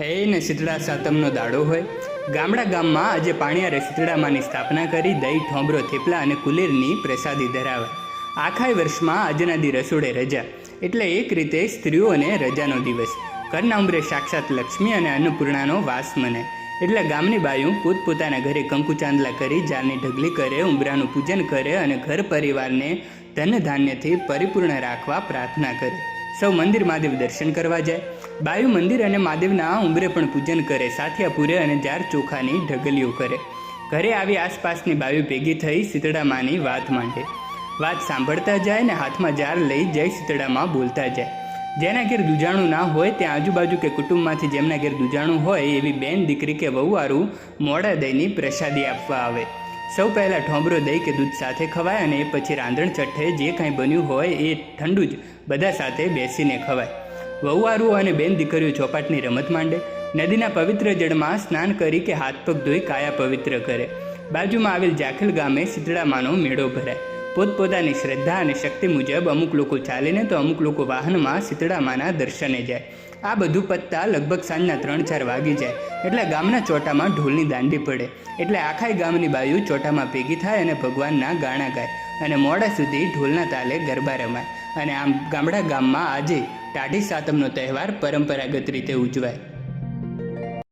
હે ને શીતળા સાતમનો દાડો હોય. ગામડા ગામમાં આજે પાણીયારે શીતળામાની સ્થાપના કરી દહીં, ઠોંબરો, થેપલા અને કુલેરની પ્રસાદી ધરાવે. આખાય વર્ષમાં આજના દી રસોડે રજા. એટલે એક રીતે સ્ત્રીઓને રજાનો દિવસ. ઘરના ઉંબરે સાક્ષાત લક્ષ્મી અને અન્નપૂર્ણાનો વાસ મને એટલે ગામની બાયું પોતપોતાના ઘરે કંકુ ચાંદલા કરી, જાળની ઢગલી કરે ઉંબરાનું પૂજન કરે અને ઘર પરિવારને ધન ધાન્યથી પરિપૂર્ણ રાખવા પ્રાર્થના કરે. સૌ મંદિર મહાદેવ દર્શન કરવા જાય. બાયુ મંદિર અને મહાદેવના ઉંબરે પણ પૂજન કરે સાથિયા પૂરે અને જાર ચોખાની ઢગલીઓ કરે. ઘરે આવી આસપાસની બાયુ ભેગી થઈ સીતળામાની વાત માંડે. વાત સાંભળતા જાય ને હાથમાં જાર લઈ જય સીતળામાં બોલતા જાય. જેના ઘેર દુજાણું ના હોય, ત્યાં આજુબાજુ કે કુટુંબમાંથી જેમના ઘેર દુજાણું હોય, એવી બેન દીકરી કે વહુવારું મોડા દહીંની પ્રસાદી આપવા આવે. સૌ પહેલાં ઠોંબરો દહીં કે દૂધ સાથે ખવાય અને એ પછી રાંધણ છઠ્ઠે જે કાંઈ બન્યું હોય એ ઠંડુ જ બધા સાથે બેસીને ખવાય. વહુવારું અને બેન દીકરીઓ ચોપાટની રમત માંડે. નદીના પવિત્ર જળમાં સ્નાન કરી કે હાથ પગ ધોઈ કાયા પવિત્ર કરે. બાજુમાં આવેલ જાખલ ગામે શીતળામાનો મેળો ભરાય. પોતપોતાની શ્રદ્ધા અને શક્તિ મુજબ અમુક લોકો ચાલીને તો અમુક લોકો વાહનમાં શીતળામાના દર્શને જાય. આ બધું પત્તા લગભગ સાંજના ત્રણ ચાર વાગી જાય. એટલે ગામના ચોટામાં ઢોલની દાંડી પડે. એટલે આખાય ગામની બાયુ ચોટામાં ભેગી થાય અને ભગવાનના ગાણા ગાય. અને મોડા સુધી ઢોલના તાલે ગરબા રમાય. અને આમ ગામડા ગામમાં આજે ટાઢી સાતમનો તહેવાર પરંપરાગત રીતે ઉજવાય.